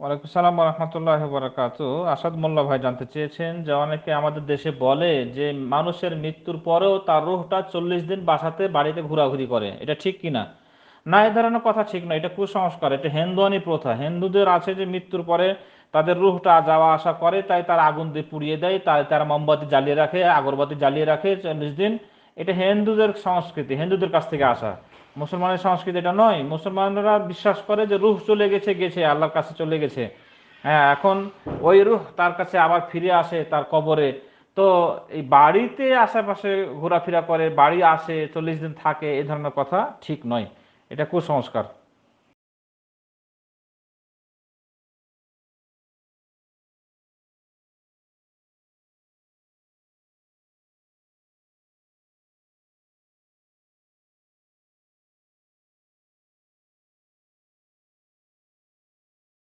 ওয়ালাইকুম সালাম রহমতুল্লাহ বরাকাত আসাদ মোল্লা ভাই জানতে চেয়েছেন যে অনেকে আমাদের দেশে বলে যে মানুষের মৃত্যুর পরেও তার রুহটা চল্লিশ দিন বাসাতে বাড়িতে ঘোরাঘুরি করে। এটা ঠিক কিনা? না, এ ধরনের কথা ঠিক নয়, এটা কুসংস্কার, এটা হিন্দুয়ানি প্রথা। হিন্দুদের আছে যে মৃত্যুর পরে তাদের রুহটা যাওয়া আসা করে, তাই তার আগুন দিয়ে পুড়িয়ে দেয়, তাই তারা মোমবাতি জ্বালিয়ে রাখে, আগরবাতি জ্বালিয়ে রাখে, চল্লিশ দিন এটা হিন্দুদের সংস্কৃতি, হিন্দুদের কাছ থেকে আসা। মুসলমানের সংস্কৃতি এটা নয়। মুসলমানরা বিশ্বাস করে যে রুহ চলে গেছে গেছে, আল্লাহর কাছে চলে গেছে। হ্যাঁ এখন ওই রুহ তার কাছে আবার ফিরে আসে তার কবরে। তো এই বাড়িতে আশেপাশে ঘোরাফেরা করে, বাড়ি আসে, চল্লিশ দিন থাকে, এ ধরনের কথা ঠিক নয়। এটা কুসংস্কার।